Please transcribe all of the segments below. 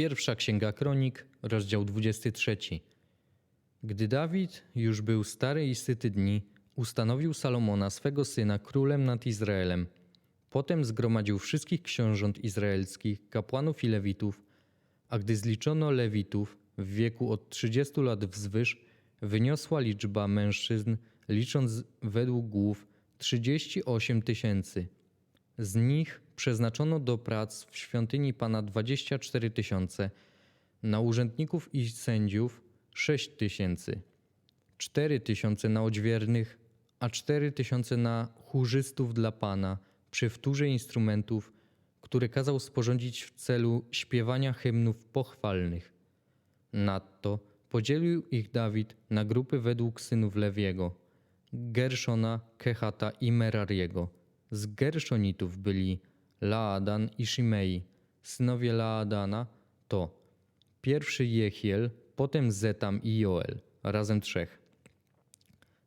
Pierwsza Księga Kronik, rozdział 23. Gdy Dawid już był stary i syty dni, ustanowił Salomona swego syna królem nad Izraelem. Potem zgromadził wszystkich książąt izraelskich, kapłanów i lewitów, a gdy zliczono lewitów w wieku od 30 lat wzwyż, wyniosła liczba mężczyzn, licząc według głów, 38 tysięcy. Z nich przeznaczono do prac w świątyni Pana 24 tysiące, na urzędników i sędziów 6 tysięcy, 4 tysiące na odźwiernych, a 4 tysiące na chórzystów dla Pana przy wtórze instrumentów, które kazał sporządzić w celu śpiewania hymnów pochwalnych. Nadto podzielił ich Dawid na grupy według synów Lewiego, Gerszona, Kehata i Merariego. Z Gerszonitów byli Laadan i Shimei. Synowie Laadana to pierwszy Jehiel, potem Zetam i Joel, razem trzech.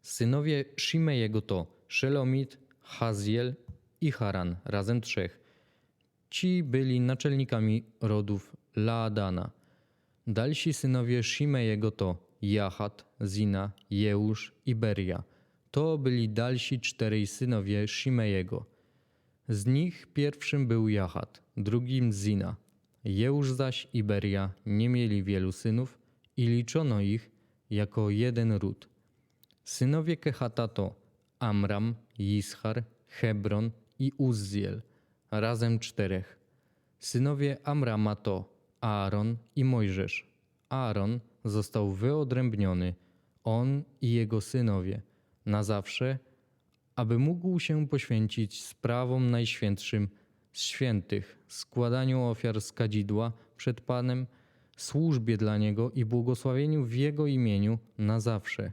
Synowie Shimejego to Szelomit, Haziel i Haran, razem trzech. Ci byli naczelnikami rodów Laadana. Dalsi synowie Shimejego to Jahat, Zina, Jeusz i Beria. To byli dalsi czterej synowie Shimejego. Z nich pierwszym był Jahat, drugim Zina. Jeusz zaś i Beria nie mieli wielu synów i liczono ich jako jeden ród. Synowie Kehata to Amram, Jishar, Hebron i Uzziel, razem czterech. Synowie Amrama to Aaron i Mojżesz. Aaron został wyodrębniony, on i jego synowie, na zawsze, aby mógł się poświęcić sprawom najświętszym z świętych, składaniu ofiar z kadzidła przed Panem, służbie dla Niego i błogosławieniu w Jego imieniu na zawsze.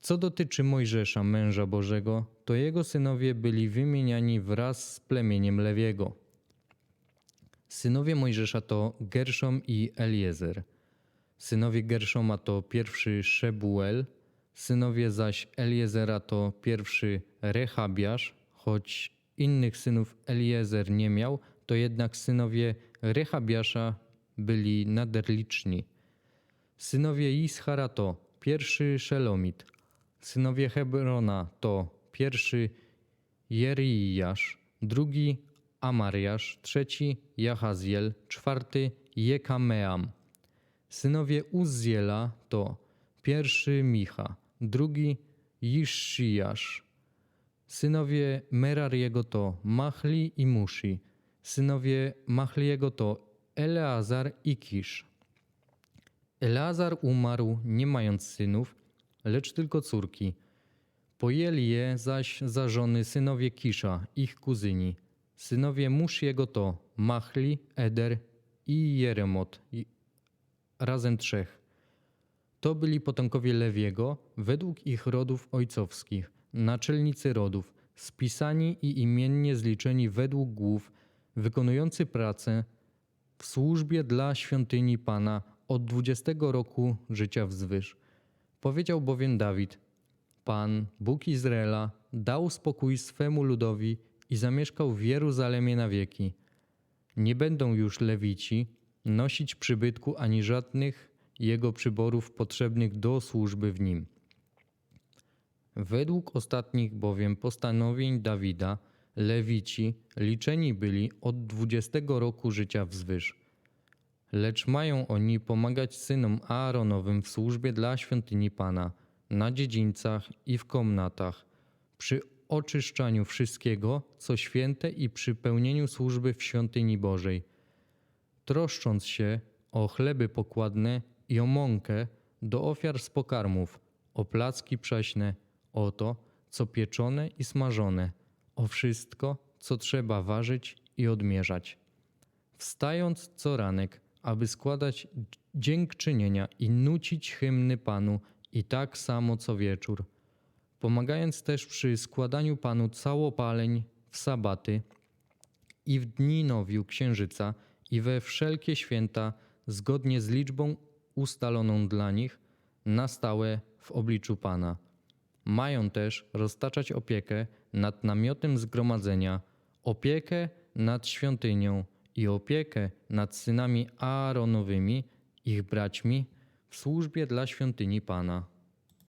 Co dotyczy Mojżesza, męża Bożego, to jego synowie byli wymieniani wraz z plemieniem Lewiego. Synowie Mojżesza to Gerszom i Eliezer. Synowie Gerszoma to pierwszy Szebuel, synowie zaś Eliezera to pierwszy Rechabiasz, choć innych synów Eliezer nie miał, to jednak synowie Rechabiasza byli naderliczni. Synowie Ischara to pierwszy Szelomit, synowie Hebrona to pierwszy Jerijasz, drugi Amariasz, trzeci Jahaziel, czwarty Jekameam. Synowie Uzziela to pierwszy Micha, drugi Jiszijasz. Synowie Merariego to Machli i Mushi. Synowie Machliego to Eleazar i Kisz. Eleazar umarł nie mając synów, lecz tylko córki. Pojęli je zaś za żony synowie Kisza, ich kuzyni. Synowie Musziego to Machli, Eder i Jeremot, razem trzech. To byli potomkowie Lewiego według ich rodów ojcowskich, naczelnicy rodów, spisani i imiennie zliczeni według głów, wykonujący pracę w służbie dla świątyni Pana od dwudziestego roku życia wzwyż. Powiedział bowiem Dawid, Pan, Bóg Izraela, dał spokój swemu ludowi i zamieszkał w Jeruzalemie na wieki. Nie będą już Lewici nosić przybytku ani żadnych jego przyborów potrzebnych do służby w nim. Według ostatnich bowiem postanowień Dawida, Lewici liczeni byli od dwudziestego roku życia wzwyż. Lecz mają oni pomagać synom Aaronowym w służbie dla świątyni Pana, na dziedzińcach i w komnatach, przy oczyszczaniu wszystkiego, co święte i przy pełnieniu służby w świątyni Bożej, troszcząc się o chleby pokładne i o mąkę do ofiar z pokarmów, o placki prześne, o to, co pieczone i smażone, o wszystko, co trzeba ważyć i odmierzać. Wstając co ranek, aby składać dziękczynienia i nucić hymny Panu i tak samo co wieczór, pomagając też przy składaniu Panu całopaleń w sabaty i w dni nowiu księżyca i we wszelkie święta zgodnie z liczbą ustaloną dla nich na stałe w obliczu Pana. Mają też roztaczać opiekę nad namiotem zgromadzenia, opiekę nad świątynią i opiekę nad synami Aaronowymi, ich braćmi, w służbie dla świątyni Pana.